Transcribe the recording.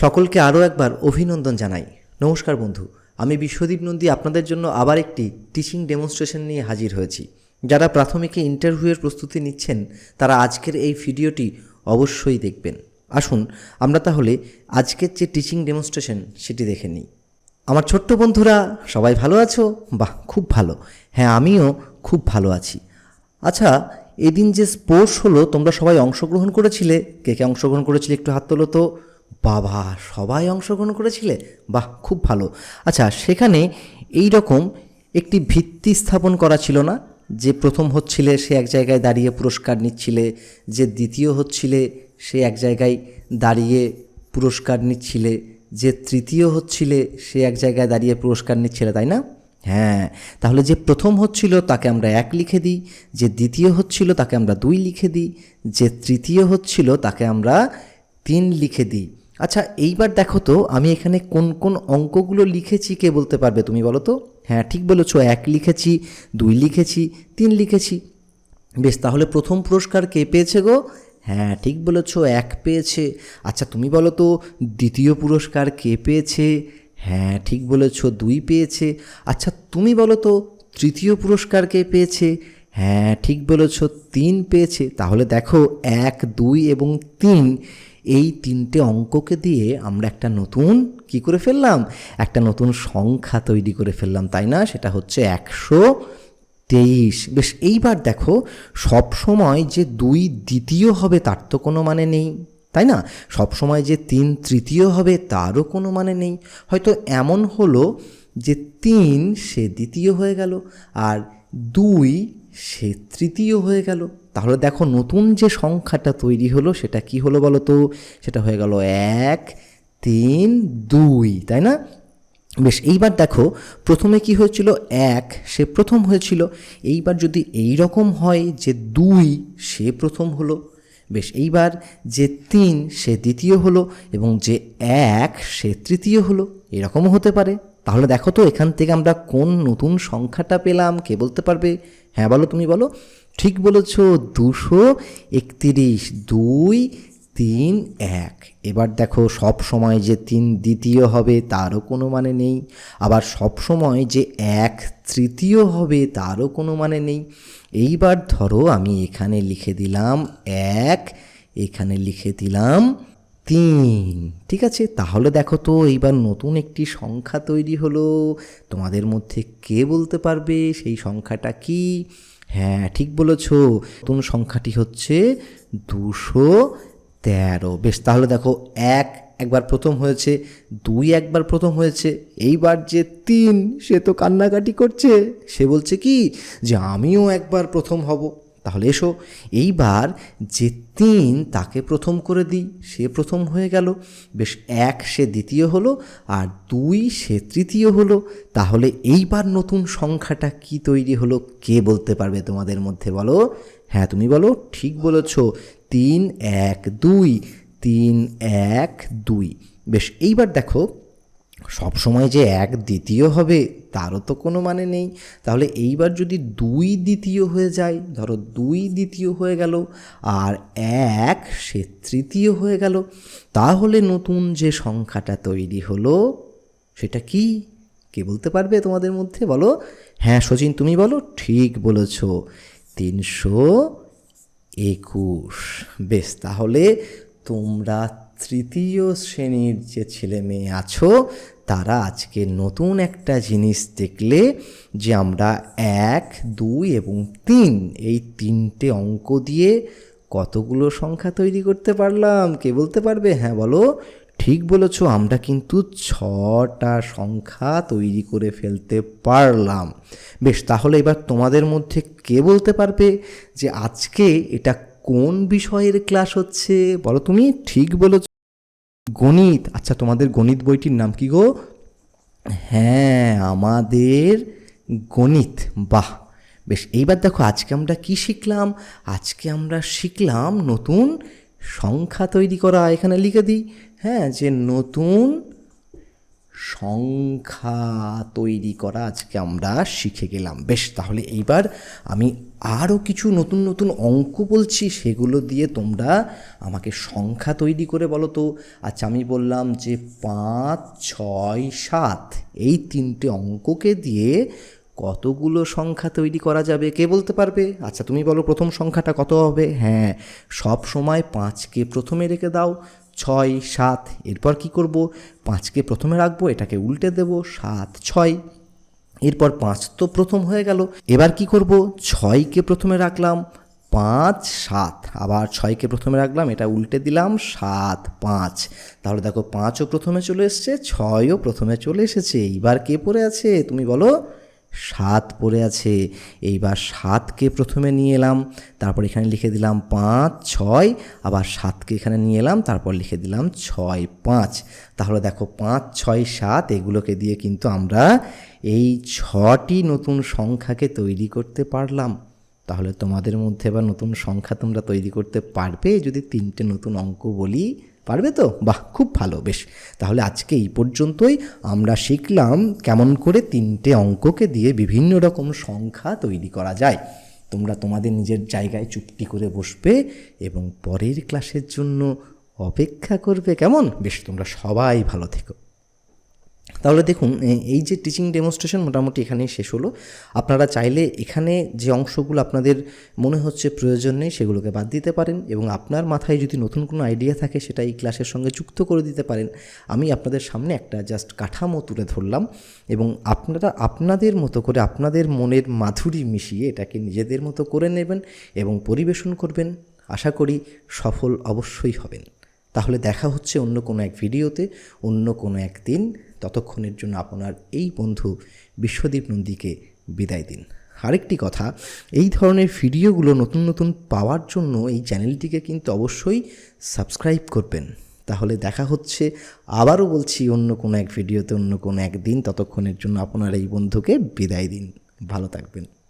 সকলকে আরও একবার অভিনন্দন জানাই। নমস্কার বন্ধু, আমি বিশ্বদীপ নন্দী আপনাদের জন্য আবার একটি টিচিং ডেমনস্ট্রেশন নিয়ে হাজির হয়েছি। যারা প্রাথমিকে ইন্টারভিউয়ের প্রস্তুতি নিচ্ছেন, তারা আজকের এই ভিডিওটি অবশ্যই দেখবেন। আসুন, আমরা তাহলে আজকের যে টিচিং ডেমনস্ট্রেশন সেটি দেখে নিই। আমার ছোট্ট বন্ধুরা, সবাই ভালো আছো? বাহ, খুব ভালো। হ্যাঁ আমিও খুব ভালো আছি। আচ্ছা এদিন যে স্পোর্টস হলো, তোমরা সবাই অংশগ্রহণ করেছিলে? কে কে অংশগ্রহণ করেছিলে? একটু হাত তোলো তো। বাবা, সবাই অংশগ্রহণ করেছিলে? বাহ, খুব ভালো। আচ্ছা সেখানে এই রকম একটি ভিত্তি স্থাপন করা ছিল না? যে প্রথম হচ্ছিলে, সে এক জায়গায় দাঁড়িয়ে পুরস্কার নিচ্ছিলে, যে দ্বিতীয় হচ্ছিলে, সে এক জায়গায় দাঁড়িয়ে পুরস্কার নিচ্ছিলে, যে তৃতীয় হচ্ছিলে, সে এক জায়গায় দাঁড়িয়ে পুরস্কার নিচ্ছিলে, তাই না? হ্যাঁ তাহলে যে প্রথম হচ্ছিল, তাকে আমরা এক লিখে দিই, যে দ্বিতীয় হচ্ছিল, তাকে আমরা দুই লিখে দিই, যে তৃতীয় হচ্ছিল, তাকে আমরা তিন লিখে দিই। আচ্ছা এইবার দেখো তো, আমি এখানে কোন কোন অঙ্কগুলো লিখেছি কে বলতে পারবে তুমি বলো তো? হ্যাঁ ঠিক বলেছ, এক লিখেছি, দুই লিখেছি, তিন লিখেছি। বেশ, তাহলে প্রথম পুরস্কার কে পেয়েছে গো? হ্যাঁ ঠিক বলেছ, এক পেয়েছে। আচ্ছা তুমি বলো তো, দ্বিতীয় পুরস্কার কে পেয়েছে? হ্যাঁ ঠিক বলেছ, দুই পেয়েছে। আচ্ছা তুমি বলো তো, তৃতীয় পুরস্কার কে পেয়েছে? হ্যাঁ ঠিক বলেছ, তিন পেয়েছে। তাহলে দেখো, এক, দুই এবং তিন এই তিনটে অঙ্ককে দিয়ে আমরা একটা নতুন কি করে ফেললাম? একটা নতুন সংখ্যা তৈরি করে ফেললাম, তাই না? সেটা হচ্ছে একশো তেইশ। বেশ, এইবার দেখো সব সময় যে দুই দ্বিতীয় হবে তার তো কোনো মানে নেই, তাই না? সব সময় যে তিন তৃতীয় হবে তারও কোনো মানে নেই। হয়তো এমন হলো যে তিন সে দ্বিতীয় হয়ে গেল, আর দুই সে তৃতীয় হয়ে গেল। তাহলে দেখো নতুন যে সংখ্যাটা তৈরি হলো, সেটা কি হলো বলো তো সেটা হয়ে গেল এক, তিন, দুই, তাই না? বেশ, এইবার দেখো প্রথমে কি হয়েছিল? এক, সে প্রথম হয়েছিল। এইবার যদি এই রকম হয় যে দুই, সে প্রথম হলো। বেশ, এইবার যে তিন, সে দ্বিতীয় হলো এবং যে এক, সে তৃতীয় হলো। এরকমও হতে পারে। তাহলে দেখো তো এখান থেকে আমরা কোন নতুন সংখ্যাটা পেলাম? কে বলতে পারবে? হ্যাঁ বলো তুমি বলো। ঠিক বলেছ দুশো একতিরিশ দুই তিন এক। এবার দেখো, সব সময় যে তিন দ্বিতীয় হবে তারও কোনো মানে নেই। আবার সব সময় যে এক তৃতীয় হবে তারও কোনো মানে নেই। এইবার ধরো আমি এখানে লিখে দিলাম এক, এখানে লিখে দিলাম তিন। ঠিক আছে? তাহলে দেখো তো, এইবার নতুন একটি সংখ্যা তৈরি হলো। তোমাদের মধ্যে কে বলতে পারবে? সেই সংখ্যাটা কি? হ্যাঁ ঠিক বলেছ। নতুন সংখ্যাটি হচ্ছে দুশো তেরো। বেশ, তাহলে দেখো, এক একবার প্রথম হয়েছে, দুই একবার প্রথম হয়েছে, এইবার যে তিন, সে তো কান্নাকাটি করছে। সে বলছে কি? যে আমিও একবার প্রথম হব। তাহলে এসো, এইবার যে তিন তাকে প্রথম করে দিই, সে প্রথম হয়ে গেল, বেশ এক সে দ্বিতীয় হলো, আর দুই সে তৃতীয় হলো, তাহলে এইবার নতুন সংখ্যাটা কি তৈরি হলো, কে বলতে পারবে তোমাদের মধ্যে বলো? হ্যাঁ তুমি বলো, ঠিক বলেছ, তিন এক দুই, তিন এক দুই। বেশ, এইবার দেখো সব সময় যে এক দ্বিতীয় হবে, তারও তো কোনো মানে নেই। তাহলে এইবার যদি দুই দ্বিতীয় হয়ে যায়, ধরো দুই দ্বিতীয় হয়ে গেল আর এক সে তৃতীয় হয়ে গেল, তাহলে নতুন যে সংখ্যাটা তৈরি হলো, সেটা কি? কে বলতে পারবে তোমাদের মধ্যে? বলো। হ্যাঁ সচিন, তুমি বলো। ঠিক বলেছ। তিনশো একুশ। বেশ, তাহলে তোমরা তৃতীয় শ্রেণির যে ছেলে মেয়ে আছো, তারা আজকে নতুন একটা জিনিস দেখলে যে আমরা এক, দুই এবং তিন, এই তিনটে অঙ্ক দিয়ে কতগুলো সংখ্যা তৈরি করতে পারলাম? কে বলতে পারবে? হ্যাঁ বলো। ঠিক বলেছ, আমরা কিন্তু ছটা সংখ্যা তৈরি করে ফেলতে পারলাম। বেশ, তাহলে এবার তোমাদের মধ্যে কে বলতে পারবে যে আজকে এটা কোন বিষয়ের ক্লাস হচ্ছে? বলো তুমি, ঠিক বলেছ। গণিত। আচ্ছা তোমাদের গণিত বইটির নাম কি গো? হ্যাঁ আমাদের গণিত। বাহ! বেশ, এইবার দেখো আজকে আমরা কি শিখলাম? আজকে আমরা শিখলাম নতুন সংখ্যা তৈরি করা। এখানে লিখে দিই হ্যাঁ যে নতুন সংখ্যা তৈরি করা আজকে আমরা শিখে গেলাম। বেশ, তাহলে এইবার আমি আরও কিছু নতুন নতুন অঙ্ক বলছি, সেগুলো দিয়ে তোমরা আমাকে সংখ্যা তৈরি করে বলো তো। আচ্ছা আমি বললাম যে পাঁচ, ছয়, সাত, এই তিনটে অঙ্ককে দিয়ে কতগুলো সংখ্যা তৈরি করা যাবে, কে বলতে পারবে? আচ্ছা তুমি বলো প্রথম সংখ্যাটা কত হবে? হ্যাঁ সব সময় পাঁচকে প্রথমে রেখে দাও ছয়, সাত, এরপর কি করব? পাঁচকে প্রথমে রাখব, এটাকে উল্টে দেব, সাত, ছয়। এরপর পাঁচ তো প্রথম হয়ে গেল। এবার কি করব? ছয়কে প্রথমে রাখলাম, পাঁচ, সাত। আবার ছয়কে প্রথমে রাখলাম, এটা উল্টে দিলাম, সাত, পাঁচ। তাহলে দেখো পাঁচও প্রথমে চলে এসছে, ছয়ও প্রথমে চলে এসেছে। এইবার কে পড়ে আছে? তুমি বলো? সাত পড়ে আছে। এইবার সাতকে প্রথমে নিয়ে এলাম, তারপর এখানে লিখে দিলাম পাঁচ, ছয়, আবার সাতকে এখানে নিয়ে এলাম, তারপর লিখে দিলাম ছয়, পাঁচ। তাহলে দেখো পাঁচ, ছয়, সাত, এগুলোকে দিয়ে কিন্তু আমরা এই ছটি নতুন সংখ্যাকে তৈরি করতে পারলাম। তাহলে তোমাদের মধ্যে এবার নতুন সংখ্যা তোমরা তৈরি করতে পারবে। যদি তিনটে নতুন অঙ্ক বলি পারবে তো? বাহ, খুব ভালো, বেশ। তাহলে আজকে এই পর্যন্তই। আমরা শিখলাম কেমন করে তিনটে অঙ্ককে দিয়ে বিভিন্ন রকম সংখ্যা তৈরি করা যায়। তোমরা তোমাদের নিজের জায়গায় চুক্তি করে বসবে এবং পরের ক্লাসের জন্য অপেক্ষা করবে কেমন? বেশ, তোমরা সবাই ভালো থেকো। তাহলে দেখুন এই যে টিচিং ডেমনস্ট্রেশন মোটামুটি এখানেই শেষ হলো। আপনারা চাইলে এখানে যে অংশগুলো আপনাদের মনে হচ্ছে প্রয়োজন নেই, সেগুলোকে বাদ দিতে পারেন এবং আপনার মাথায় যদি নতুন কোনো আইডিয়া থাকে, সেটা এই ক্লাসের সঙ্গে যুক্ত করে দিতে পারেন। আমি আপনাদের সামনে একটা জাস্ট কাঠামো তুলে ধরলাম এবং আপনারা আপনাদের মতো করে আপনাদের মনের মাধুরী মিশিয়ে এটাকে নিজেদের মতো করে নেবেন এবং পরিবেশন করবেন। আশা করি সফল অবশ্যই হবেন। তাহলে দেখা হচ্ছে অন্য কোনো এক ভিডিওতে, অন্য কোনো এক দিন। ততক্ষণের জন্য আপনার এই বন্ধু বিশ্বদীপ নন্দীকে বিদায় দিন। আরেকটি কথা, এই ধরনের ভিডিওগুলো নতুন নতুন পাওয়ার জন্য এই চ্যানেলটিকে কিন্তু অবশ্যই সাবস্ক্রাইব করবেন। তাহলে দেখা হচ্ছে, আবারও বলছি, অন্য কোনো এক ভিডিওতে, অন্য কোনো এক দিন। ততক্ষণের জন্য আপনার এই বন্ধুকে বিদায় দিন। ভালো থাকবেন।